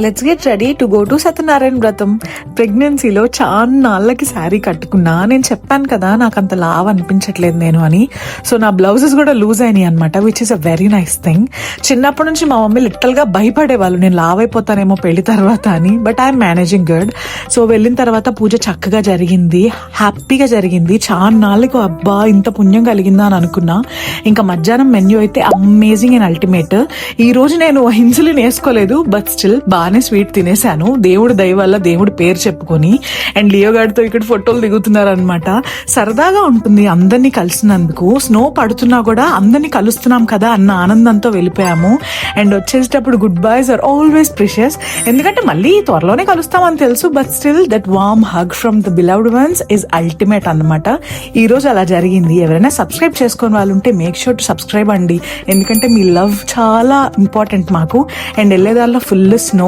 Let's get ready to go to Satyanarayana వ్రతం ప్రెగ్నెన్సీలో చాలా నాళ్ళకి శారీ కట్టుకున్నా. నేను చెప్పాను కదా నాకు అంత లావ్ అనిపించట్లేదు నేను అని. సో నా బ్లౌజెస్ కూడా లూజ్ అయినాయి అనమాట which is a very nice thing చిన్నప్పటి నుంచి మా మమ్మీ లిటల్గా భయపడేవాళ్ళు నేను లావ్ అయిపోతానేమో పెళ్ళి తర్వాత అని. But I'm managing good so వెళ్ళిన తర్వాత పూజ చక్కగా జరిగింది హ్యాపీగా జరిగింది. చాలా నాళ్ళకు అబ్బా ఇంత పుణ్యం కలిగిందా అని అనుకున్నా. ఇంకా మధ్యాహ్నం మెన్యూ అయితే అమేజింగ్ అండ్ అల్టిమేట్ ఈ రోజు నేను ఇన్సులిన్ వేసుకోలేదు బట్ స్టిల్ బాగానే స్వీట్ తినేసాను దేవుడు దయ వల్ల దేవుడి పేరు చెప్పుకొని అండ్ లియో గారితో ఇక్కడ ఫోటోలు దిగుతున్నారు అనమాట సరదాగా ఉంటుంది అందరినీ కలిసినందుకు. స్నో పడుతున్నా కూడా అందరినీ కలుస్తున్నాం కదా అన్న ఆనందంతో వెళ్ళిపోయాము. అండ్ వచ్చేటప్పుడు goodbyes are always precious. ఎందుకంటే మళ్ళీ త్వరలోనే కలుస్తామని తెలుసు but still that warm hug from the beloved ones is ultimate అన్నమాట. ఈ రోజు అలా జరిగింది. ఎవరైనా సబ్స్క్రైబ్ చేసుకుని వాళ్ళు ఉంటే మేక్ షూర్ టు సబ్స్క్రైబ్ అండి. ఎందుకంటే మీ లవ్ చాలా ఇంపార్టెంట్ మాకు. అండ్ వెళ్ళేదాల్లో ఫుల్ స్నో